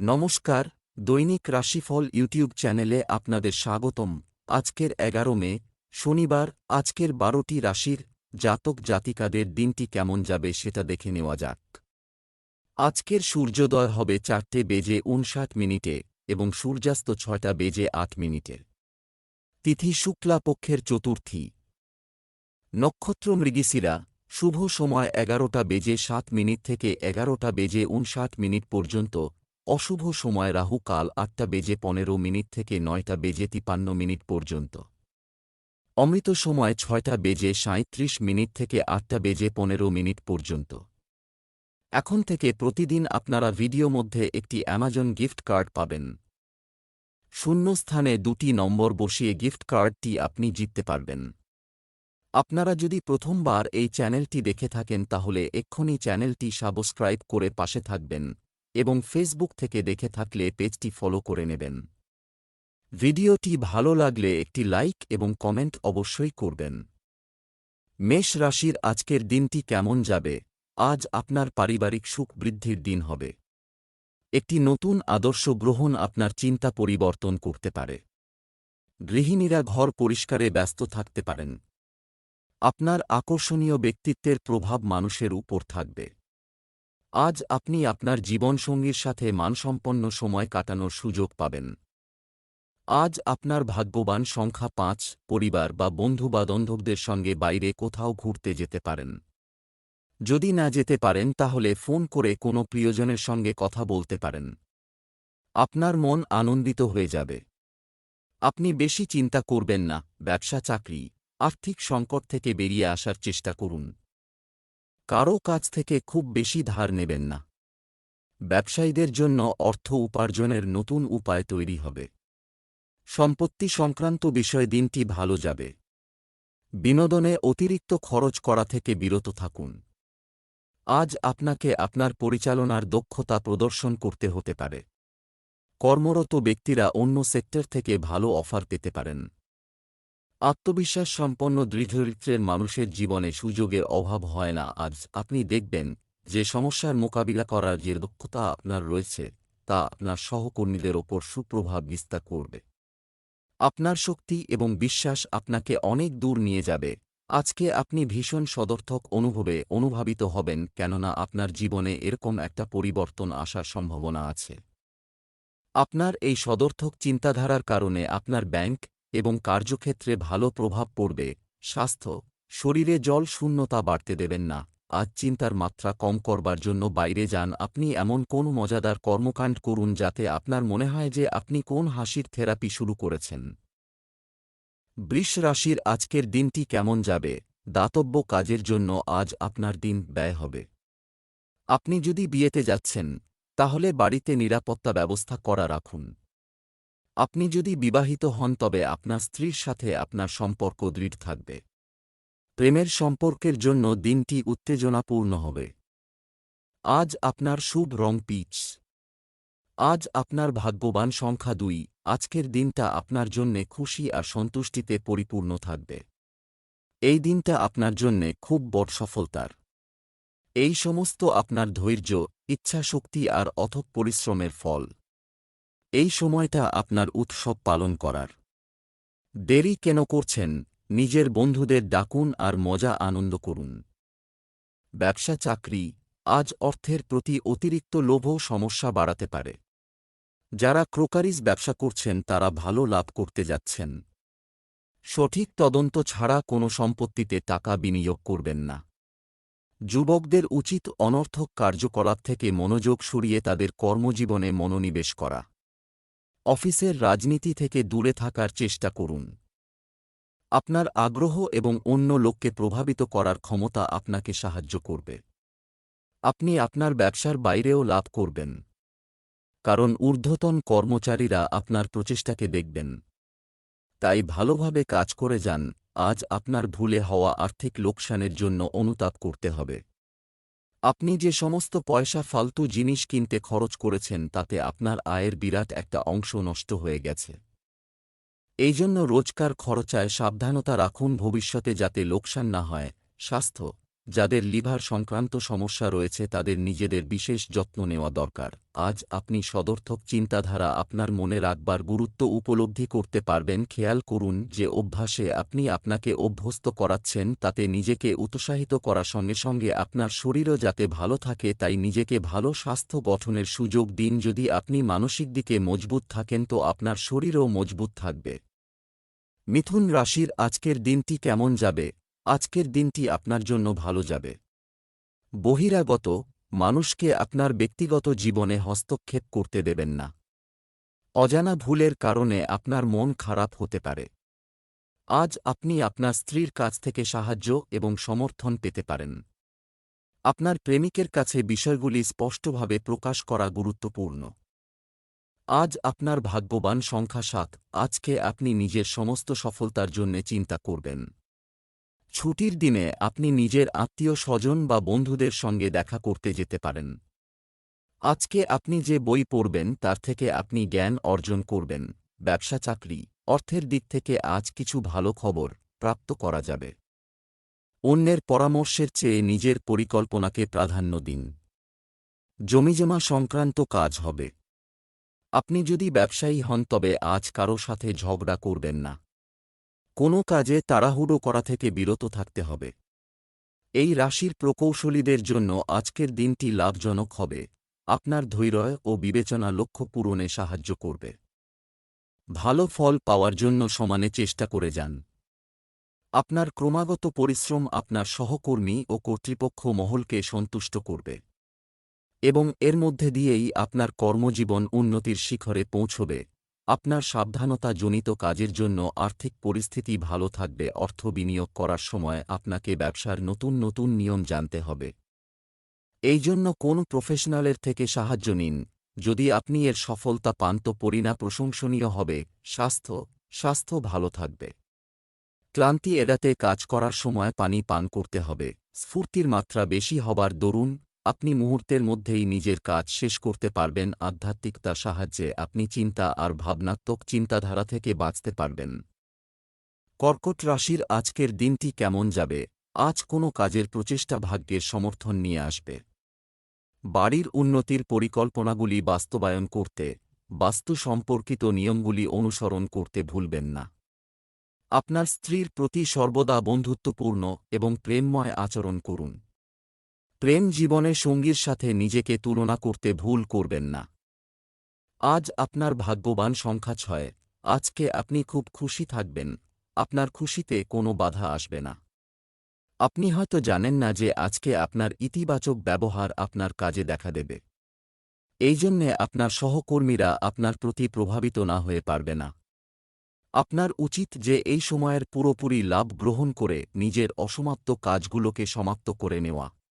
নমস্কার, দৈনিক রাশিফল ইউটিউব চ্যানেলে আপনাদের স্বাগতম। আজকের এগারো মে, শনিবার, আজকের বারোটি রাশির জাতক জাতিকাদের দিনটি কেমন যাবে সেটা দেখে নেওয়া যাক। আজকের সূর্যোদয় হবে চারটে বেজে উনষাট মিনিটে এবং সূর্যাস্ত ছয়টা বেজে আট মিনিটে তিথি শুক্লা পক্ষের চতুর্থী। নক্ষত্র মৃগিসিরা শুভ সময় এগারোটা বেজে সাত মিনিট থেকে এগারোটা বেজে উনষাট মিনিট পর্যন্ত অশুভ সময় রাহু কাল আটটা বেজে পনেরো মিনিট থেকে নয়টা বেজে তিপান্ন মিনিট পর্যন্ত। অমৃত সময় ছয়টা বেজে সাঁত্রিশ মিনিট থেকে আটটা বেজে পনেরো মিনিট পর্যন্ত। এখন থেকে প্রতিদিন আপনারা ভিডিও মধ্যে একটি অ্যামাজন গিফট কার্ড পাবেন। শূন্য স্থানে দুটি নম্বর বসিয়ে গিফট কার্ডটি আপনি জিততে পারবেন। আপনারা যদি প্রথমবার এই চ্যানেলটি দেখে থাকেন তাহলে এক্ষুনি চ্যানেলটি সাবস্ক্রাইব করে পাশে থাকবেন। এবং ফেসবুক থেকে দেখে থাকলে পেজটি ফলো করে নেবেন। ভিডিওটি ভালো লাগলে একটি লাইক এবং কমেন্ট অবশ্যই করবেন। মেষ রাশির আজকের দিনটি কেমন যাবে? আজ আপনার পারিবারিক সুখ বৃদ্ধির দিন হবে। একটি নতুন আদর্শ গ্রহণ আপনার চিন্তা পরিবর্তন করতে পারে। গৃহিণীরা ঘর পরিষ্কারে ব্যস্ত থাকতে পারেন। আপনার আকর্ষণীয় ব্যক্তিত্বের প্রভাব মানুষের উপর থাকবে। আজ আপনি আপনার জীবনসঙ্গীর সাথে মানসম্পন্ন সময় কাটানোর সুযোগ পাবেন। আজ আপনার ভাগ্যবান সংখ্যা পাঁচ, পরিবার বা বন্ধু বা বান্ধবদের সঙ্গে বাইরে কোথাও ঘুরতে যেতে পারেন। যদি না যেতে পারেন, তাহলে ফোন করে কোনো প্রিয়জনের সঙ্গে কথা বলতে পারেন। আপনার মন আনন্দিত হয়ে যাবে। আপনি বেশি চিন্তা করবেন না ব্যবসা চাকরি আর্থিক সংকট থেকে বেরিয়ে আসার চেষ্টা করুন। কারও কাছ থেকে খুব বেশি ধার নেবেন না। ব্যবসায়ীদের জন্য অর্থ উপার্জনের নতুন উপায় তৈরি হবে। সম্পত্তি সংক্রান্ত বিষয়ে দিনটি ভালো যাবে। বিনোদনে অতিরিক্ত খরচ করা থেকে বিরত থাকুন। আজ আপনাকে আপনার পরিচালনার দক্ষতা প্রদর্শন করতে হতে পারে। কর্মরত ব্যক্তিরা অন্য সেক্টর থেকে ভালো অফার পেতে পারেন। আত্মবিশ্বাস সম্পন্ন দৃঢ়চরিত্রের মানুষের জীবনে সুযোগের অভাব হয় না। আজ আপনি দেখবেন যে সমস্যার মোকাবিলা করার যে দক্ষতা আপনার রয়েছে, তা আপনার সহকর্মীদের ওপর সুপ্রভাব বিস্তার করবে। আপনার শক্তি এবং বিশ্বাস আপনাকে অনেক দূর নিয়ে যাবে। আজকে আপনি ভীষণ সদর্থক অনুভবে অনুভাবিত হবেন, কেননা আপনার জীবনে এরকম একটা পরিবর্তন আসার সম্ভাবনা আছে। আপনার এই সদর্থক চিন্তাধারার কারণে আপনার ব্যাংক এবং কার্যক্ষেত্রে ভালো প্রভাব পড়বে। স্বাস্থ্য, শরীরে জল শূন্যতা বাড়তে দেবেন না আজ চিন্তার মাত্রা কম করবার জন্য বাইরে যান। আপনি এমন কোন মজাদার কর্মকাণ্ড করুন যাতে আপনার মনে হয় যে আপনি কোন হাসির থেরাপি শুরু করেছেন। বৃষ রাশির আজকের দিনটি কেমন যাবে? দাতব্য কাজের জন্য আজ আপনার দিন ব্যয় হবে। আপনি যদি বিয়েতে যাচ্ছেন, তাহলে বাড়িতে নিরাপত্তা ব্যবস্থা করা রাখুন। আপনি যদি বিবাহিত হন, তবে আপনার স্ত্রীর সাথে আপনার সম্পর্ক দৃঢ় থাকবে। প্রেমের সম্পর্কের জন্য দিনটি উত্তেজনাপূর্ণ হবে। আজ আপনার শুভ রং পিচ। আজ আপনার ভাগ্যবান সংখ্যা দুই। আজকের দিনটা আপনার জন্যে খুশি আর সন্তুষ্টিতে পরিপূর্ণ থাকবে। এই দিনটা আপনার জন্যে খুব বড় সফলতার। এই সমস্ত আপনার ধৈর্য, ইচ্ছাশক্তি আর অথক পরিশ্রমের ফল। এই সময়টা আপনার উৎসব পালন করার। দেরি কেন করছেন? নিজের বন্ধুদের ডাকুন আর মজা আনন্দ করুন। ব্যবসা চাকরি, আজ অর্থের প্রতি অতিরিক্ত লোভ সমস্যা বাড়াতে পারে। যারা ক্রোকারিজ ব্যবসা করছেন, তারা ভালো লাভ করতে যাচ্ছেন। সঠিক তদন্ত ছাড়া কোনো সম্পত্তিতে টাকা বিনিয়োগ করবেন না। যুবকদের উচিত অনর্থক কার্যকলাপ থেকে মনোযোগ সরিয়ে তাদের কর্মজীবনে মনোনিবেশ করা। অফিসের রাজনীতি থেকে দূরে থাকার চেষ্টা করুন। আপনার আগ্রহ এবং অন্য লোককে প্রভাবিত করার ক্ষমতা আপনাকে সাহায্য করবে। আপনি আপনার ব্যবসার বাইরেও লাভ করবেন। কারণ ঊর্ধ্বতন কর্মচারীরা আপনার প্রচেষ্টাকে দেখবেন। তাই ভালোভাবে কাজ করে যান, আজ আপনার ভুলে হওয়া আর্থিক লোকসানের জন্য অনুতাপ করতে হবে। আপনি যে সমস্ত পয়সা ফালতু জিনিস কিনতে খরচ করেছেন, তাতে আপনার আয়ের বিরাট একটা অংশ নষ্ট হয়ে গেছে। এই জন্য রোজকার খরচায় সাবধানতা রাখুন, ভবিষ্যতে যাতে লোকসান না হয়। স্বাস্থ্য যাদের লিভার সংক্রান্ত সমস্যা রয়েছে তাদের নিজেদের বিশেষ যত্ন নেওয়া দরকার। আজ আপনি সদর্থক চিন্তাধারা আপনার মনে রাখবার গুরুত্ব উপলব্ধি করতে পারবেন। খেয়াল করুন যে অভ্যাসে আপনি আপনাকে অভ্যস্ত করাচ্ছেন, তাতে নিজেকে উৎসাহিত করার সঙ্গে সঙ্গে আপনার শরীরও যাতে ভালো থাকে, তাই নিজেকে ভালো স্বাস্থ্য গঠনের সুযোগ দিন। যদি আপনি মানসিক দিকে মজবুত থাকেন, তো আপনার শরীরও মজবুত থাকবে। মিথুন রাশির আজকের দিনটি কেমন যাবে? আজকের দিনটি আপনার জন্য ভালো যাবে। বহিরাগত মানুষকে আপনার ব্যক্তিগত জীবনে হস্তক্ষেপ করতে দেবেন না। অজানা ভুলের কারণে আপনার মন খারাপ হতে পারে। আজ আপনি আপনার স্ত্রীর কাছ থেকে সাহায্য এবং সমর্থন পেতে পারেন। আপনার প্রেমিকের কাছে বিষয়গুলি স্পষ্টভাবে প্রকাশ করা গুরুত্বপূর্ণ। আজ আপনার ভাগ্যবান সংখ্যা সাত। আজকে আপনি নিজের সমস্ত সফলতার জন্যে চিন্তা করবেন। ছুটির দিনে আপনি নিজের আত্মীয় স্বজন বা বন্ধুদের সঙ্গে দেখা করতে যেতে পারেন। আজকে আপনি যে বই পড়বেন তার থেকে আপনি জ্ঞান অর্জন করবেন। ব্যবসা চাকরি, অর্থের দিক থেকে আজ কিছু ভালো খবর প্রাপ্ত করা যাবে। অন্যের পরামর্শের চেয়ে নিজের পরিকল্পনাকে প্রাধান্য দিন। জমিজমা সংক্রান্ত কাজ হবে। আপনি যদি ব্যবসায়ী হন তবে আজ কারও সাথে ঝগড়া করবেন না। কোনো কাজে তাড়াহুড়ো করা থেকে বিরত থাকতে হবে। এই রাশির প্রকৌশলীদের জন্য আজকের দিনটি লাভজনক হবে। আপনার ধৈর্য ও বিবেচনা লক্ষ্য পূরণে সাহায্য করবে। ভালো ফল পাওয়ার জন্য সমানে চেষ্টা করে যান। আপনার ক্রমাগত পরিশ্রম আপনার সহকর্মী ও কর্তৃপক্ষ মহলকে সন্তুষ্ট করবে এবং এর মধ্যে দিয়েই আপনার কর্মজীবন উন্নতির শিখরে পৌঁছবে। আপনার সাবধানতাজনিত কাজের জন্য আর্থিক পরিস্থিতি ভালো থাকবে, অর্থ বিনিয়োগ করার সময় আপনাকে ব্যবসার নতুন নতুন নিয়ম জানতে হবে। এই জন্য কোন প্রফেশনালের থেকে সাহায্য নিন। যদি আপনি এর সফলতা পান তো পরিণা প্রশংসনীয় হবে। স্বাস্থ্য স্বাস্থ্য ভালো থাকবে। ক্লান্তি এড়াতে কাজ করার সময় পানি পান করতে হবে। স্ফূর্তির মাত্রা বেশি হবার দরুন আপনি মুহূর্তের মধ্যেই নিজের কাজ শেষ করতে পারবেন, আধ্যাত্মিকতা সাহায্যে আপনি চিন্তা আর ভাবনাত্মক চিন্তাধারা থেকে বাঁচতে পারবেন। কর্কট রাশির আজকের দিনটি কেমন যাবে? আজ কোনো কাজের প্রচেষ্টা ভাগ্যের সমর্থন নিয়ে আসবে। বাড়ির উন্নতির পরিকল্পনাগুলি বাস্তবায়ন করতে, বাস্তু সম্পর্কিত নিয়মগুলি অনুসরণ করতে ভুলবেন না। আপনার স্ত্রীর প্রতি সর্বদা বন্ধুত্বপূর্ণ এবং প্রেমময় আচরণ করুন। প্রেম জীবনে সঙ্গীর সাথে নিজেকে তুলনা করতে ভুল করবেন না। আজ আপনার ভাগ্যবান সংখ্যা ছয়। আজকে আপনি খুব খুশি থাকবেন। আপনার খুশিতে কোনো বাধা আসবে না। আপনি হয়তো জানেন না যে আজকে আপনার ইতিবাচক ব্যবহার আপনার কাজে দেখা দেবে। এই জন্যে আপনার সহকর্মীরা আপনার প্রতি প্রভাবিত না হয়ে পারবে না। আপনার উচিত যে এই সময়ের পুরোপুরি লাভ গ্রহণ করে নিজের অসমাপ্ত কাজগুলোকে সমাপ্ত করে নেওয়া।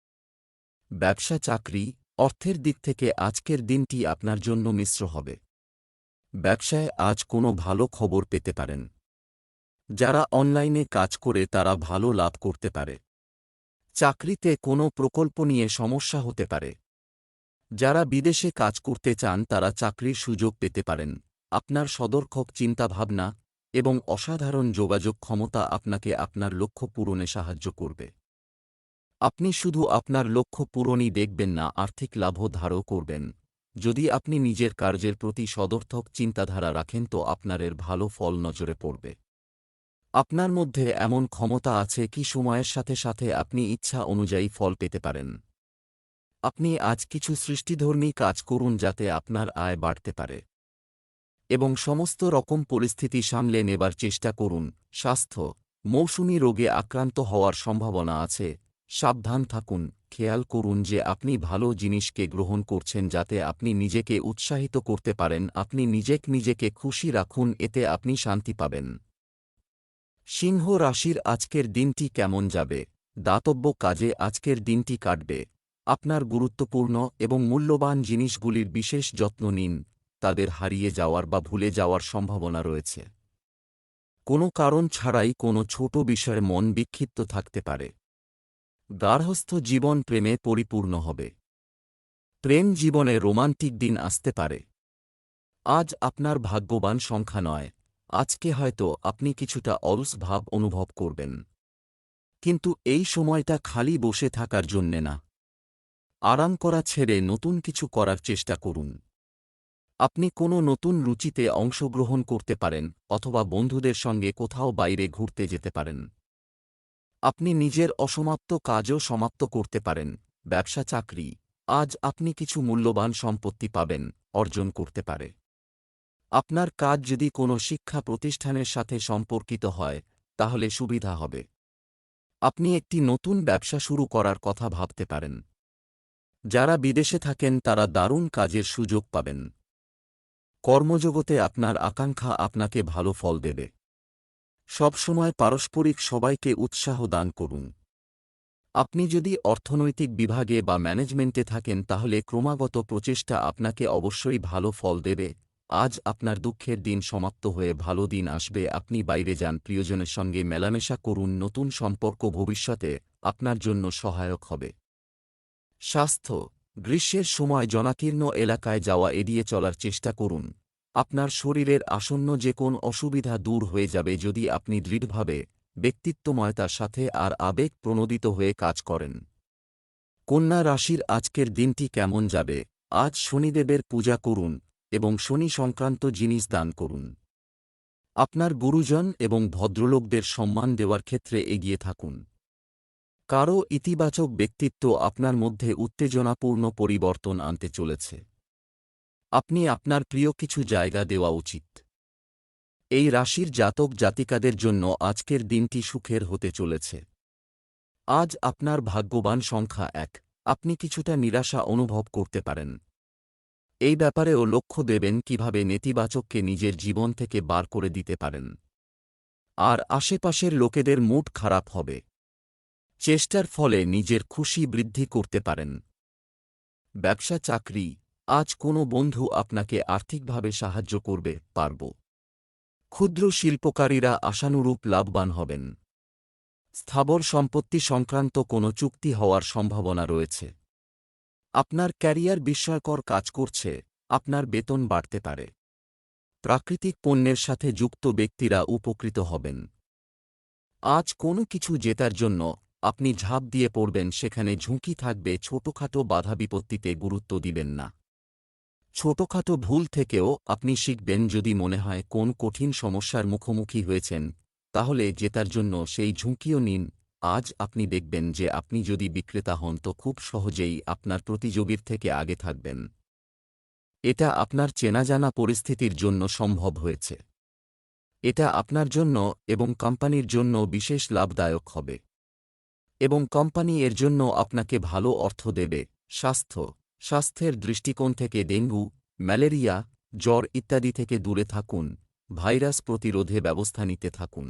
ব্যবসা চাকরি অর্থের দিক থেকে আজকের দিনটি আপনার জন্য মিশ্র হবে। ব্যবসায় আজ কোনো ভালো খবর পেতে পারেন। যারা অনলাইনে কাজ করে তারা ভালো লাভ করতে পারে। চাকরিতে কোনো প্রকল্প নিয়ে সমস্যা হতে পারে। যারা বিদেশে কাজ করতে চান তারা চাকরির সুযোগ পেতে পারেন। আপনার সদর্থক চিন্তাভাবনা এবং অসাধারণ যোগাযোগ ক্ষমতা আপনাকে আপনার লক্ষ্য পূরণে সাহায্য করবে। আপনি শুধু আপনার লক্ষ্য পূরণই দেখবেন না, আর্থিক লাভও ধারও করবেন। যদি আপনি নিজের কার্যের প্রতি সদর্থক চিন্তাধারা রাখেন, তো আপনার এর ভালো ফল নজরে পড়বে। আপনার মধ্যে এমন ক্ষমতা আছে কি সময়ের সাথে সাথে আপনি ইচ্ছা অনুযায়ী ফল পেতে পারেন। আপনি আজ কিছু সৃষ্টিধর্মী কাজ করুন, যাতে আপনার আয় বাড়তে পারে। এবং সমস্ত রকম পরিস্থিতি সামলে নেবার চেষ্টা করুন। স্বাস্থ্য, মৌসুমী রোগে আক্রান্ত হওয়ার সম্ভাবনা আছে সাবধান থাকুন, খেয়াল করুন যে আপনি ভালো জিনিসকে গ্রহণ করছেন যাতে আপনি নিজেকে উৎসাহিত করতে পারেন, আপনি নিজেক নিজেকে খুশি রাখুন, এতে আপনি শান্তি পাবেন। সিংহ রাশির আজকের দিনটি কেমন যাবে? দাতব্য কাজে আজকের দিনটি কাটবে। আপনার গুরুত্বপূর্ণ এবং মূল্যবান জিনিসগুলির বিশেষ যত্ন নিন, তাদের হারিয়ে যাওয়ার বা ভুলে যাওয়ার সম্ভাবনা রয়েছে। কোনো কারণ ছাড়াই কোনো ছোট বিষয়ে মন বিক্ষিপ্ত থাকতে পারে। গার্হস্থ জীবন প্রেমে পরিপূর্ণ হবে। প্রেম জীবনে রোমান্টিক দিন আসতে পারে। আজ আপনার ভাগ্যবান সংখ্যা নয়, আজকে হয়তো আপনি কিছুটা অলস ভাব অনুভব করবেন। কিন্তু এই সময়টা খালি বসে থাকার জন্যে না। আরাম করা ছেড়ে নতুন কিছু করার চেষ্টা করুন। আপনি কোনো নতুন রুচিতে অংশগ্রহণ করতে পারেন, অথবা বন্ধুদের সঙ্গে কোথাও বাইরে ঘুরতে যেতে পারেন। আপনি নিজের অসমাপ্ত কাজও সমাপ্ত করতে পারেন। ব্যবসা চাকরি। আজ আপনি কিছু মূল্যবান সম্পত্তি পাবেন, অর্জন করতে পারে। আপনার কাজ যদি কোনো শিক্ষা প্রতিষ্ঠানের সাথে সম্পর্কিত হয়, তাহলে সুবিধা হবে। আপনি একটি নতুন ব্যবসা শুরু করার কথা ভাবতে পারেন। যারা বিদেশে থাকেন, তারা দারুণ কাজের সুযোগ পাবেন। কর্মজগতে আপনার আকাঙ্ক্ষা আপনাকে ভালো ফল দেবে। সবসময় পারস্পরিক সবাইকে উৎসাহ দান করুন। আপনি যদি অর্থনৈতিক বিভাগে বা ম্যানেজমেন্টে থাকেন, তাহলে ক্রমাগত প্রচেষ্টা আপনাকে অবশ্যই ভালো ফল দেবে। আজ আপনার দুঃখের দিন সমাপ্ত হয়ে ভালো দিন আসবে। আপনি বাইরে যান, প্রিয়জনের সঙ্গে মেলামেশা করুন, নতুন সম্পর্ক ভবিষ্যতে আপনার জন্য সহায়ক হবে। স্বাস্থ্য, গ্রীষ্মের সময় জনাকীর্ণ এলাকায় যাওয়া এড়িয়ে চলার চেষ্টা করুন। আপনার শরীরের আসন্ন যে কোন অসুবিধা দূর হয়ে যাবে যদি আপনি দৃঢ়ভাবে ব্যক্তিত্বময়তার সাথে আর আবেগ প্রণোদিত হয়ে কাজ করেন। কন্যা রাশির আজকের দিনটি কেমন যাবে? আজ শনিদেবের পূজা করুন এবং শনি সংক্রান্ত জিনিস দান করুন। আপনার গুরুজন এবং ভদ্রলোকদের সম্মান দেওয়ার ক্ষেত্রে এগিয়ে থাকুন। কারও ইতিবাচক ব্যক্তিত্ব আপনার মধ্যে উত্তেজনাপূর্ণ পরিবর্তন আনতে চলেছে। আপনি আপনার প্রিয় কিছু জায়গা দেওয়া উচিত। এই রাশির জাতক জাতিকাদের জন্য আজকের দিনটি সুখের হতে চলেছে। আজ আপনার ভাগ্যবান সংখ্যা এক, আপনি কিছুটা নিরাশা অনুভব করতে পারেন। এই ব্যাপারেও লক্ষ্য দেবেন কীভাবে নেতিবাচককে নিজের জীবন থেকে বার করে দিতে পারেন। আর আশেপাশের লোকেদের মুড খারাপ হবে। চেষ্টার ফলে নিজের খুশি বৃদ্ধি করতে পারেন। ব্যবসা চাকরি আজ কোনো বন্ধু আপনাকে আর্থিকভাবে সাহায্য করবে, পারব। ক্ষুদ্র শিল্পকারীরা আশানুরূপ লাভবান হবেন। স্থাবর সম্পত্তি সংক্রান্ত কোনো চুক্তি হওয়ার সম্ভাবনা রয়েছে। আপনার ক্যারিয়ার বিস্ময়কর কাজ করছে, আপনার বেতন বাড়তে পারে। প্রাকৃতিক পণ্যের সাথে যুক্ত ব্যক্তিরা উপকৃত হবেন। আজ কোনো কিছু জেতার জন্য আপনি ঝাঁপ দিয়ে পড়বেন, সেখানে ঝুঁকি থাকবে, ছোটখাটো বাধা বিপত্তিতে গুরুত্ব দিবেন না। ছোটখাটো ভুল থেকেও আপনি শিখবেন যদি মনে হয় কোন কঠিন সমস্যার মুখোমুখি হয়েছেন, তাহলে জেতার জন্য সেই ঝুঁকিও নিন। আজ আপনি দেখবেন যে আপনি যদি বিক্রেতা হন তো খুব সহজেই আপনার প্রতিযোগীর থেকে আগে থাকবেন। এটা আপনার চেনাজানা পরিস্থিতির জন্য সম্ভব হয়েছে। এটা আপনার জন্য এবং কোম্পানির জন্য বিশেষ লাভদায়ক হবে। এবং কোম্পানি এর জন্য আপনাকে ভালো অর্থ দেবে, স্বাস্থ্য স্বাস্থ্যের দৃষ্টিকোণ থেকে ডেঙ্গু, ম্যালেরিয়া, জ্বর ইত্যাদি থেকে দূরে থাকুন, ভাইরাস প্রতিরোধে ব্যবস্থা নিতে থাকুন।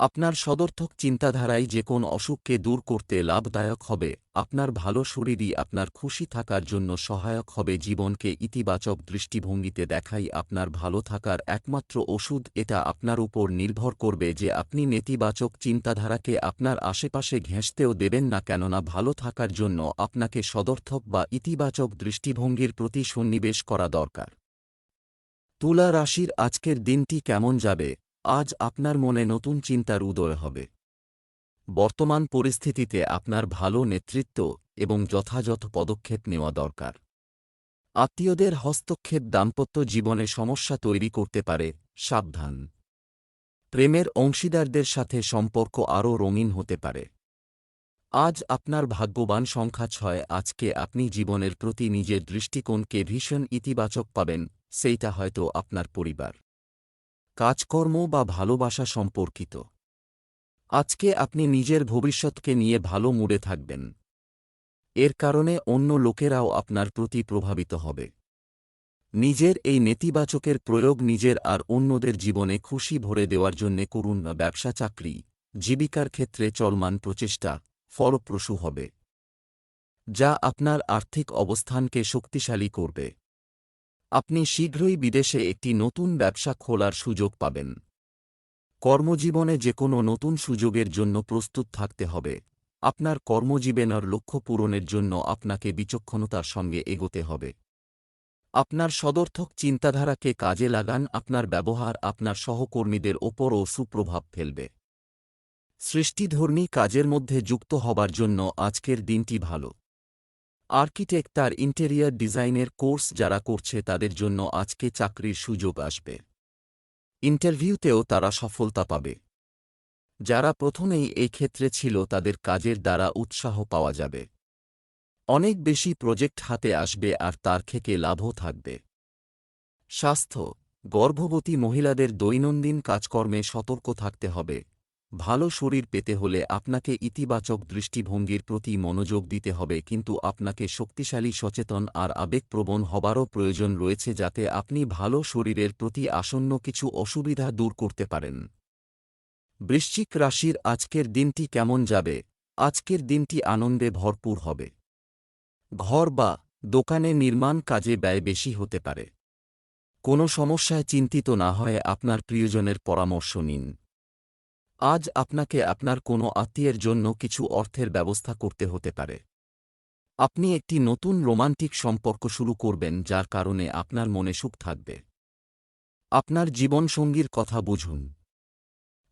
আপনার সদর্থক চিন্তাধারাই যে কোন অসুখকে দূর করতে লাভদায়ক হবে, আপনার ভালো শরীরই আপনার খুশি থাকার জন্য সহায়ক হবে, জীবনকে ইতিবাচক দৃষ্টিভঙ্গিতে দেখাই আপনার ভালো থাকার একমাত্র ওষুধ, এটা আপনার উপর নির্ভর করবে যে আপনি নেতিবাচক চিন্তাধারাকে আপনার আশেপাশে ঘেঁষতেও দেবেন না কেননা ভালো থাকার জন্য আপনাকে সদর্থক বা ইতিবাচক দৃষ্টিভঙ্গির প্রতি সন্নিবেশ করা দরকার। তুলা রাশির আজকের দিনটি কেমন যাবে? আজ আপনার মনে নতুন চিন্তার উদয় হবে। বর্তমান পরিস্থিতিতে আপনার ভালো নেতৃত্ব এবং যথাযথ পদক্ষেপ নেওয়া দরকার। আত্মীয়দের হস্তক্ষেপ দাম্পত্য জীবনে সমস্যা তৈরি করতে পারে, সাবধান। প্রেমের অংশীদারদের সাথে সম্পর্ক আরও রঙিন হতে পারে। আজ আপনার ভাগ্যবান সংখ্যা ছয়, আজকে আপনি জীবনের প্রতি নিজের দৃষ্টিকোণকে ভীষণ ইতিবাচক পাবেন, সেইটা হয়তো আপনার পরিবার। কাজকর্ম বা ভালোবাসা সম্পর্কিত। আজকে আপনি নিজের ভবিষ্যৎকে নিয়ে ভালো মুডে থাকবেন। এর কারণে অন্য লোকেরাও আপনার প্রতি প্রভাবিত হবে। নিজের এই নেতিবাচকের প্রয়োগ নিজের আর অন্যদের জীবনে খুশি ভরে দেওয়ার জন্যে করুন না ব্যবসা চাকরি, জীবিকার ক্ষেত্রে চলমান প্রচেষ্টা, ফলপ্রসূ হবে। যা আপনার আর্থিক অবস্থানকে শক্তিশালী করবে। আপনি শীঘ্রই বিদেশে একটি নতুন ব্যবসা খোলার সুযোগ পাবেন। কর্মজীবনে যে কোনো নতুন সুযোগের জন্য প্রস্তুত থাকতে হবে। আপনার কর্মজীবনের লক্ষ্য পূরণের জন্য আপনাকে বিচক্ষণতার সঙ্গে এগোতে হবে। আপনার সদর্থক চিন্তাধারাকে কাজে লাগান, আপনার ব্যবহার আপনার সহকর্মীদের ওপরও সুপ্রভাব ফেলবে। সৃষ্টিধর্মী কাজের মধ্যে যুক্ত হবার জন্য আজকের দিনটি ভালো। আর্কিটেক্ট তার ইন্টেরিয়ার ডিজাইনের কোর্স যারা করছে তাদের জন্য আজকে চাকরির সুযোগ আসবে। ইন্টারভিউতেও তারা সফলতা পাবে। যারা প্রথমেই এই ক্ষেত্রে ছিল তাদের কাজের দ্বারা উৎসাহ পাওয়া যাবে। অনেক বেশি প্রজেক্ট হাতে আসবে আর তার থেকে লাভও থাকবে। স্বাস্থ্য, গর্ভবতী মহিলাদের দৈনন্দিন কাজকর্মে সতর্ক থাকতে হবে। ভালো শরীর পেতে হলে আপনাকে ইতিবাচক দৃষ্টিভঙ্গির প্রতি মনোযোগ দিতে হবে, কিন্তু আপনাকে শক্তিশালী, সচেতন আর আবেগপ্রবণ হবারও প্রয়োজন রয়েছে যাতে আপনি ভালো শরীরের প্রতি আসন্ন কিছু অসুবিধা দূর করতে পারেন। বৃশ্চিক রাশির আজকের দিনটি কেমন যাবে? আজকের দিনটি আনন্দে ভরপুর হবে। ঘর বা দোকানে নির্মাণ কাজে ব্যয় বেশি হতে পারে। কোনো সমস্যায় চিন্তিত না হয়ে আপনার প্রিয়জনের পরামর্শ নিন। আজ আপনাকে আপনার কোনো আত্মীয়ের জন্য কিছু অর্থের ব্যবস্থা করতে হতে পারে। আপনি একটি নতুন রোমান্টিক সম্পর্ক শুরু করবেন যার কারণে আপনার মনে সুখ থাকবে। আপনার জীবনসঙ্গীর কথা বুঝুন।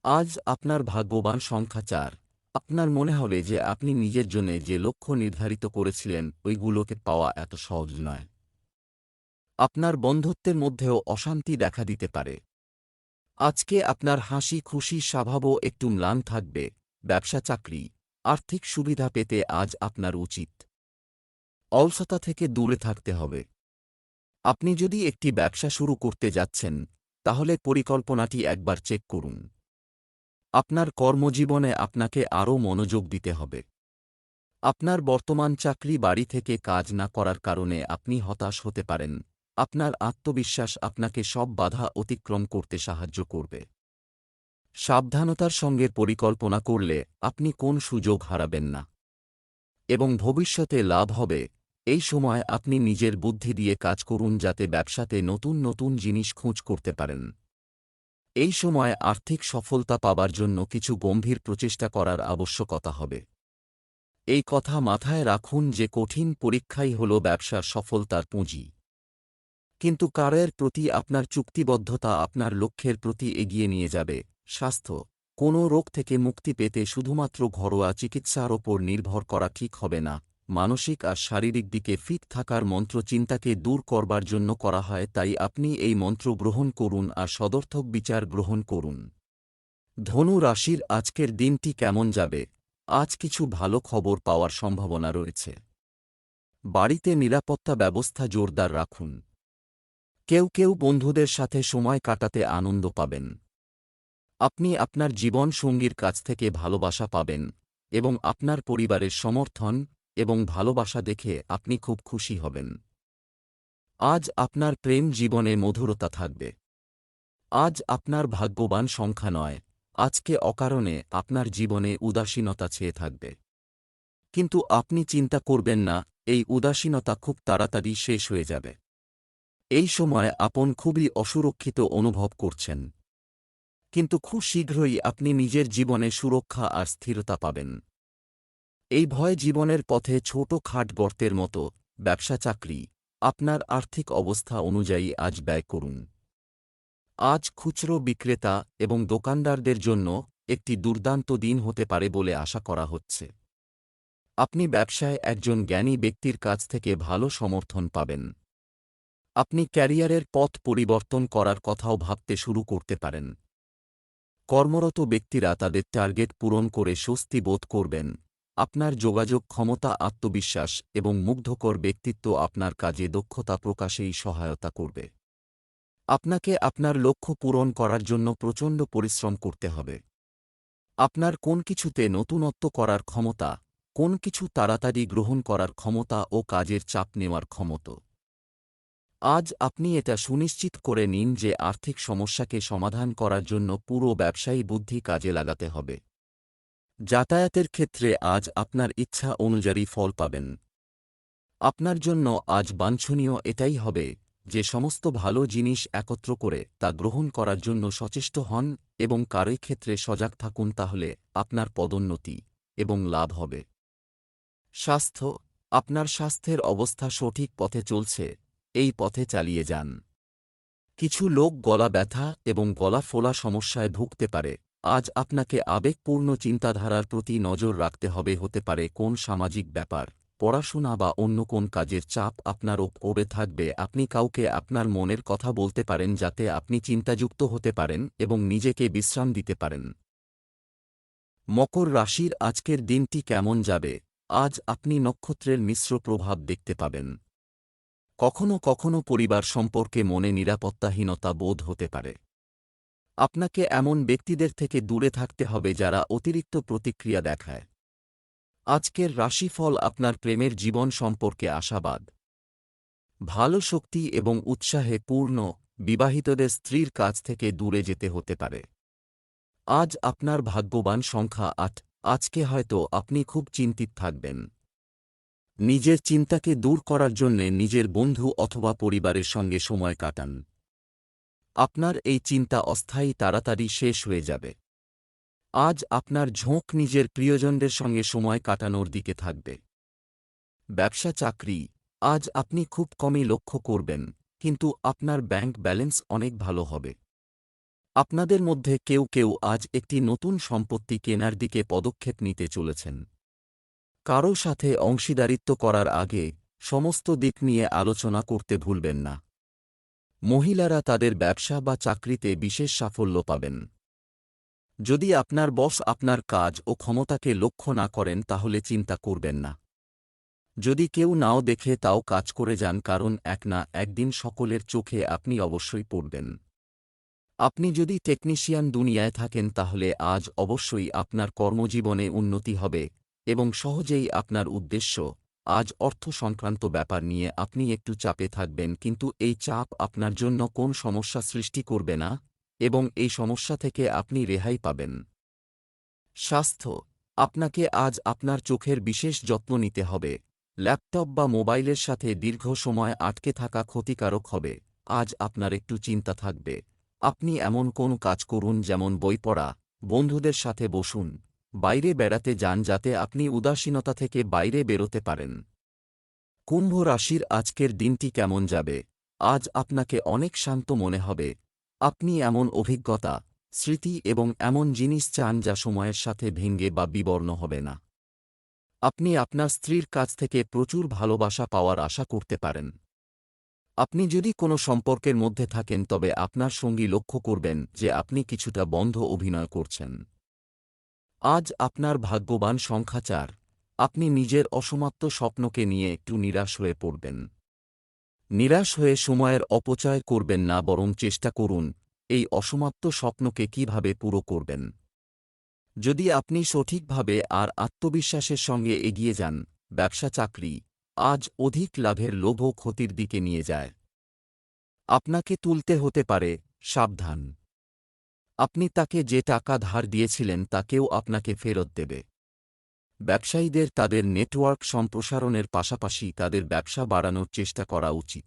আজ আপনার ভাগ্যবান সংখ্যা চার। আপনার মনে হবে যে আপনি নিজের জন্য যে লক্ষ্য নির্ধারিত করেছিলেন, ওইগুলোকে পাওয়া এত সহজ নয়। আপনার বন্ধুত্বের মধ্যেও অশান্তি দেখা দিতে পারে। আজকে আপনার হাসি খুশি স্বভাবও একটু ম্লান থাকবে, ব্যবসা চাকরি, আর্থিক সুবিধা পেতে আজ আপনার উচিত। অলসতা থেকে দূরে থাকতে হবে। আপনি যদি একটি ব্যবসা শুরু করতে যাচ্ছেন, তাহলে পরিকল্পনাটি একবার চেক করুন। আপনার কর্মজীবনে আপনাকে আরও মনোযোগ দিতে হবে। আপনার বর্তমান চাকরি বাড়ি থেকে কাজ না করার কারণে আপনি হতাশ হতে পারেন। আপনার আত্মবিশ্বাস আপনাকে সব বাধা অতিক্রম করতে সাহায্য করবে। সাবধানতার সঙ্গে পরিকল্পনা করলে আপনি কোন সুযোগ হারাবেন না। এবং ভবিষ্যতে লাভ হবে, এই সময় আপনি নিজের বুদ্ধি দিয়ে কাজ করুন যাতে ব্যবসাতে নতুন নতুন জিনিস খোঁজ করতে পারেন। এই সময় আর্থিক সফলতা পাবার জন্য কিছু গম্ভীর প্রচেষ্টা করার আবশ্যকতা হবে। এই কথা মাথায় রাখুন যে কঠিন পরীক্ষাই হল ব্যবসার সফলতার পুঁজি। কিন্তু কারের প্রতি আপনার চুক্তিবদ্ধতা আপনার লক্ষ্যের প্রতি এগিয়ে নিয়ে যাবে। স্বাস্থ্য। কোনো রোগ থেকে মুক্তি পেতে শুধুমাত্র ঘরোয়া চিকিৎসার ওপর নির্ভর করা ঠিক হবে না। মানসিক আর শারীরিক দিকে ফিট থাকার মন্ত্র চিন্তাকে দূর করবার জন্য করা হয়, তাই আপনি এই মন্ত্র গ্রহণ করুন আর সদর্থক বিচার গ্রহণ করুন। ধনু রাশির আজকের দিনটি কেমন যাবে? আজ কিছু ভালো খবর পাওয়ার সম্ভাবনা রয়েছে। বাড়িতে নিরাপত্তা ব্যবস্থা জোরদার রাখুন। কেউ কেউ বন্ধুদের সাথে সময় কাটাতে আনন্দ পাবেন। আপনি আপনার জীবন সঙ্গীর কাছ থেকে ভালোবাসা পাবেন এবং আপনার পরিবারের সমর্থন এবং ভালোবাসা দেখে আপনি খুব খুশি হবেন। আজ আপনার প্রেম জীবনে মধুরতা থাকবে। আজ আপনার ভাগ্যবান সংখ্যা নয়, আজকে অকারণে আপনার জীবনে উদাসীনতা ছেয়ে থাকবে। কিন্তু আপনি চিন্তা করবেন না, এই উদাসীনতা খুব তাড়াতাড়ি শেষ হয়ে যাবে। এই সময় আপন খুবই অসুরক্ষিত অনুভব করছেন। কিন্তু খুব শীঘ্রই আপনি নিজের জীবনে সুরক্ষা আর স্থিরতা পাবেন। এই ভয় জীবনের পথে ছোট খাট গর্তের মতো, ব্যবসা চাকরি, আপনার আর্থিক অবস্থা অনুযায়ী আজ ব্যয় করুন। আজ খুচরো বিক্রেতা এবং দোকানদারদের জন্য একটি দুর্দান্ত দিন হতে পারে বলে আশা করা হচ্ছে। আপনি ব্যবসায় একজন জ্ঞানী ব্যক্তির কাছ থেকে ভালো সমর্থন পাবেন। আপনি ক্যারিয়ারের পথ পরিবর্তন করার কথাও ভাবতে শুরু করতে পারেন। কর্মরত ব্যক্তিরা তাদের টার্গেট পূরণ করে স্বস্তি বোধ করবেন। আপনার যোগাযোগ ক্ষমতা, আত্মবিশ্বাস এবং মুগ্ধকর ব্যক্তিত্ব আপনার কাজে দক্ষতা প্রকাশেই সহায়তা করবে। আপনাকে আপনার লক্ষ্য পূরণ করার জন্য প্রচণ্ড পরিশ্রম করতে হবে। আপনার কোন কিছুতে নতুনত্ব করার ক্ষমতা, কোন কিছু তাড়াতাড়ি গ্রহণ করার ক্ষমতা ও কাজের চাপ নেওয়ার ক্ষমতা। আজ আপনি এটা সুনিশ্চিত করে নিন যে আর্থিক সমস্যাকে সমাধান করার জন্য পুরো ব্যবসায়ী বুদ্ধি কাজে লাগাতে হবে। যাতায়াতের ক্ষেত্রে আজ আপনার ইচ্ছা অনুযায়ী ফল পাবেন। আপনার জন্য আজ বাঞ্ছনীয় এটাই হবে যে সমস্ত ভালো জিনিস একত্র করে তা গ্রহণ করার জন্য সচেষ্ট হন এবং কারোই ক্ষেত্রে সজাগ থাকুন তাহলে আপনার পদোন্নতি এবং লাভ হবে। স্বাস্থ্য, আপনার স্বাস্থ্যের অবস্থা সঠিক পথে চলছে এই পথে চালিয়ে যান। কিছু লোক গলা ব্যথা এবং গলা ফোলা সমস্যায় ভুগতে পারে। আজ আপনাকে আবেগপূর্ণ চিন্তাধারার প্রতি নজর রাখতে হবে, হতে পারে কোন সামাজিক ব্যাপার, পড়াশোনা বা অন্য কোন কাজের চাপ আপনার ওপরে থাকবে। আপনি কাউকে আপনার মনের কথা বলতে পারেন যাতে আপনি চিন্তাযুক্ত হতে পারেন এবং নিজেকে বিশ্রাম দিতে পারেন। মকর রাশির আজকের দিনটি কেমন যাবে? আজ আপনি নক্ষত্রের মিশ্র প্রভাব দেখতে পাবেন। কখনো কখনো পরিবার সম্পর্কে মনে নিরাপত্তাহীনতা বোধ হতে পারে। আপনাকে এমন ব্যক্তিদের থেকে দূরে থাকতে হবে যারা অতিরিক্ত প্রতিক্রিয়া দেখায়। আজকের রাশিফল আপনার প্রেমের জীবন সম্পর্কে আশাবাদ। ভালো শক্তি এবং উৎসাহে পূর্ণ, বিবাহিতদের স্ত্রীর কাছ থেকে দূরে যেতে হতে পারে। আজ আপনার ভাগ্যবান সংখ্যা আট, আজকে হয়তো আপনি খুব চিন্তিত থাকবেন। নিজের চিন্তাকে দূর করার জন্যে নিজের বন্ধু অথবা পরিবারের সঙ্গে সময় কাটান। আপনার এই চিন্তা অস্থায়ী তাড়াতাড়ি শেষ হয়ে যাবে। আজ আপনার ঝোঁক নিজের প্রিয়জনদের সঙ্গে সময় কাটানোর দিকে থাকবে। ব্যবসা চাকরি, আজ আপনি খুব কমই লক্ষ্য করবেন, কিন্তু আপনার ব্যাংক ব্যালেন্স অনেক ভালো হবে। আপনাদের মধ্যে কেউ কেউ আজ একটি নতুন সম্পত্তি কেনার দিকে পদক্ষেপ নিতে চলেছেন। কারও সাথে অংশীদারিত্ব করার আগে সমস্ত দিক নিয়ে আলোচনা করতে ভুলবেন না। মহিলারা তাদের ব্যবসা বা চাকরিতে বিশেষ সাফল্য পাবেন। যদি আপনার বস আপনার কাজ ও ক্ষমতাকে লক্ষ্য না করেন, তাহলে চিন্তা করবেন না। যদি কেউ নাও দেখে, তাও কাজ করে যান, কারণ এক না, একদিন সকলের চোখে আপনি অবশ্যই পড়বেন। আপনি যদি টেকনিশিয়ান দুনিয়ায় থাকেন, তাহলে আজ অবশ্যই আপনার কর্মজীবনে উন্নতি হবে। এবং সহজেই আপনার উদ্দেশ্য, আজ অর্থ সংক্রান্ত ব্যাপার নিয়ে আপনি একটু চাপে থাকবেন, কিন্তু এই চাপ আপনার জন্য কোন সমস্যা সৃষ্টি করবে না এবং এই সমস্যা থেকে আপনি রেহাই পাবেন। স্বাস্থ্য, আপনাকে আজ আপনার চোখের বিশেষ যত্ন নিতে হবে। ল্যাপটপ বা মোবাইলের সাথে দীর্ঘ সময় আটকে থাকা ক্ষতিকারক হবে, আজ আপনার একটু চিন্তা থাকবে। আপনি এমন কোন কাজ করুন, যেমন বই পড়া, বন্ধুদের সাথে বসুন বাইরে বেড়াতে যান যাতে আপনি উদাসীনতা থেকে বাইরে বেরোতে পারেন। কুম্ভ রাশির আজকের দিনটি কেমন যাবে? আজ আপনাকে অনেক শান্ত মনে হবে। আপনি এমন অভিজ্ঞতা, স্মৃতি এবং এমন জিনিস চান যা সময়ের সাথে ভেঙ্গে বা বিবর্ণ হবে না। আপনি আপনার স্ত্রীর কাছ থেকে প্রচুর ভালোবাসা পাওয়ার আশা করতে পারেন। আপনি যদি কোনো সম্পর্কের মধ্যে থাকেন তবে আপনার সঙ্গী লক্ষ্য করবেন যে আপনি কিছুটা বন্ধ অভিনয় করছেন। আজ আপনার ভাগ্যবান সংখ্যা চার। আপনি নিজের অসমাপ্ত স্বপ্নকে নিয়ে একটু নিরাশ হয়ে পড়বেন। নিরাশ হয়ে সময়ের অপচয় করবেন না, বরং চেষ্টা করুন এই অসমাপ্ত স্বপ্নকে কীভাবে পুরো করবেন। যদি আপনি সঠিকভাবে আর আত্মবিশ্বাসের সঙ্গে এগিয়ে যান, ব্যবসা, চাকরি আজ অধিক লাভের লোভ ক্ষতির দিকে নিয়ে যায়। আপনাকে তুলতে হতে পারে সাবধান। আপনি তাকে যে টাকা ধার দিয়েছিলেন তাকেও আপনাকে ফেরত দেবে। ব্যবসায়ীদের তাদের নেটওয়ার্ক সম্প্রসারণের পাশাপাশি তাদের ব্যবসা বাড়ানোর চেষ্টা করা উচিত।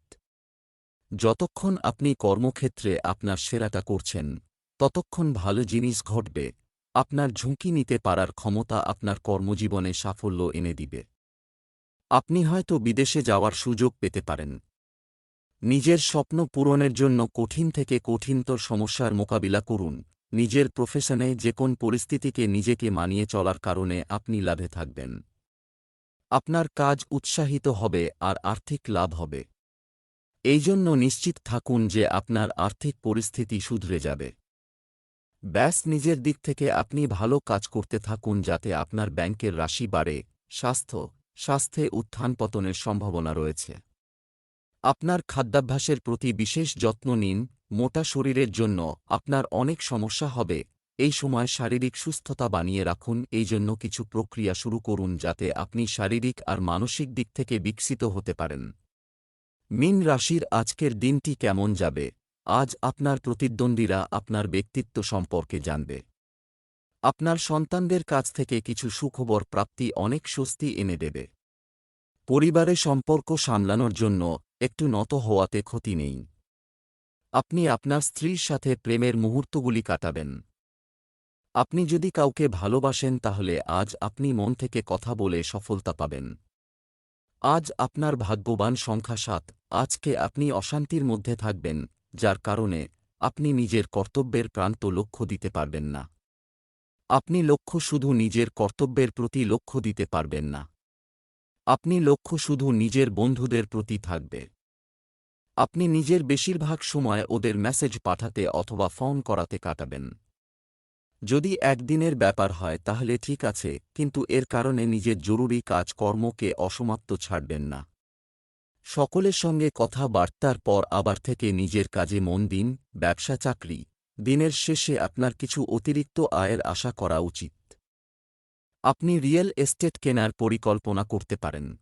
যতক্ষণ আপনি কর্মক্ষেত্রে আপনার সেরাটা করছেন, ততক্ষণ ভালো জিনিস ঘটবে, আপনার ঝুঁকি নিতে পারার ক্ষমতা আপনার কর্মজীবনে সাফল্য এনে দিবে। আপনি হয়তো বিদেশে যাওয়ার সুযোগ পেতে পারেন নিজের স্বপ্ন পূরণের জন্য কঠিন থেকে কঠিনতর সমস্যার মোকাবিলা করুন। নিজের প্রফেশনে যে কোন পরিস্থিতিকে নিজেকে মানিয়ে চলার কারণে আপনি লাভে থাকবেন। আপনার কাজ উৎসাহিত হবে আর আর্থিক লাভ হবে। এই জন্য নিশ্চিত থাকুন যে আপনার আর্থিক পরিস্থিতি শুধরে যাবে। ব্যাস, নিজের দিক থেকে আপনি ভালো কাজ করতে থাকুন যাতে আপনার ব্যাংকের রাশি বাড়ে। স্বাস্থ্য, স্বাস্থ্যে উত্থান পতনের সম্ভাবনা রয়েছে। আপনার খাদ্যাভ্যাসের প্রতি বিশেষ যত্ন নিন, মোটা শরীরের জন্য আপনার অনেক সমস্যা হবে। এই সময় শারীরিক সুস্থতা বানিয়ে রাখুন, এই জন্য কিছু প্রক্রিয়া শুরু করুন যাতে আপনি শারীরিক আর মানসিক দিক থেকে বিকশিত হতে পারেন। মিন রাশির আজকের দিনটি কেমন যাবে? আজ আপনার প্রতিদ্বন্দ্বীরা আপনার ব্যক্তিত্ব সম্পর্কে জানবে। আপনার সন্তানদের কাছ থেকে কিছু সুখবর, প্রাপ্তি অনেক স্বস্তি এনে দেবে। পরিবারে সম্পর্ক সামলানোর জন্য একটু নত হওয়াতে ক্ষতি নেই। আপনি আপনার স্ত্রীর সাথে প্রেমের মুহূর্তগুলি কাটাবেন। আপনি যদি কাউকে ভালোবাসেন, তাহলে আজ আপনি মন থেকে কথা বলে সফলতা পাবেন। আজ আপনার ভাগ্যবান সংখ্যা সাত। আজকে আপনি অশান্তির মধ্যে থাকবেন, যার কারণে আপনি নিজের কর্তব্যের প্রান্ত লক্ষ্য দিতে পারবেন না। আপনি লক্ষ্য শুধু নিজের কর্তব্যের প্রতি লক্ষ্য দিতে পারবেন না। আপনি লক্ষ্য শুধু নিজের বন্ধুদের প্রতি থাকবে। আপনি নিজের বেশিরভাগ সময় ওদের মেসেজ পাঠাতে অথবা ফোন করাতে কাটাবেন। যদি একদিনের ব্যাপার হয় তাহলে ঠিক আছে, কিন্তু এর কারণে নিজের জরুরি কাজকর্মকে অসমাপ্ত ছাড়বেন না। সকলের সঙ্গে কথাবার্তার পর আবার থেকে নিজের কাজে মন দিন, ব্যবসা চাকরি। দিনের শেষে আপনার কিছু অতিরিক্ত আয়ের আশা করা উচিত। আপনি রিয়েল এস্টেট কেনার পরিকল্পনা করতে পারেন।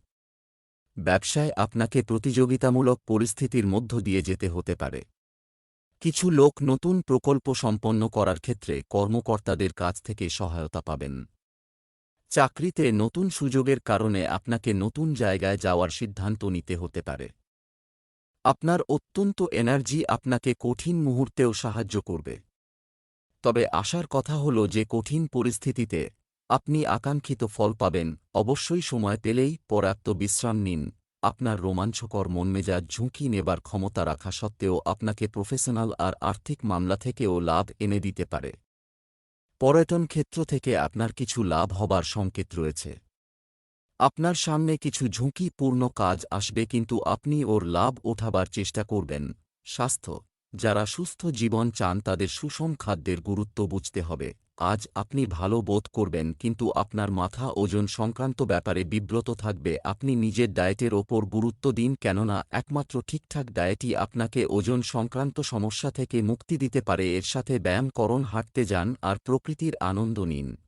ব্যবসায় আপনাকে প্রতিযোগিতামূলক পরিস্থিতির মধ্য দিয়ে যেতে হতে পারে। কিছু লোক নতুন প্রকল্প সম্পন্ন করার ক্ষেত্রে কর্মকর্তাদের কাছ থেকে সহায়তা পাবেন। চাকরিতে নতুন সুযোগের কারণে আপনাকে নতুন জায়গায় যাওয়ার সিদ্ধান্ত নিতে হতে পারে। আপনার অত্যন্ত এনার্জি আপনাকে কঠিন মুহূর্তেও সাহায্য করবে। তবে আশার কথা হল যে কঠিন পরিস্থিতিতে আপনি আকাঙ্ক্ষিত ফল পাবেন। অবশ্যই সময় পেলেই পর্যাপ্ত বিশ্রাম নিন। আপনার রোমাঞ্চকর মনমেজাজ ঝুঁকি নেবার ক্ষমতা রাখা সত্ত্বেও আপনাকে প্রফেশনাল আর আর্থিক মামলা থেকেও লাভ এনে দিতে পারে। পর্যটন ক্ষেত্র থেকে আপনার কিছু লাভ হবার সংকেত রয়েছে। আপনার সামনে কিছু ঝুঁকিপূর্ণ কাজ আসবে কিন্তু আপনি ওর লাভ ওঠাবার চেষ্টা করবেন। স্বাস্থ্য, যারা সুস্থ জীবন চান তাদের সুষম খাদ্যের গুরুত্ব বুঝতে হবে। আজ আপনি ভালো বোধ করবেন কিন্তু আপনার মাথা ওজন সংক্রান্ত ব্যাপারে বিব্রত থাকবে। আপনি নিজের ডায়েটের ওপর গুরুত্ব দিন কেননা একমাত্র ঠিকঠাক ডায়েটই আপনাকে ওজন সংক্রান্ত সমস্যা থেকে মুক্তি দিতে পারে। এর সাথে ব্যায়াম করণ হাঁটতে যান আর প্রকৃতির আনন্দ নিন।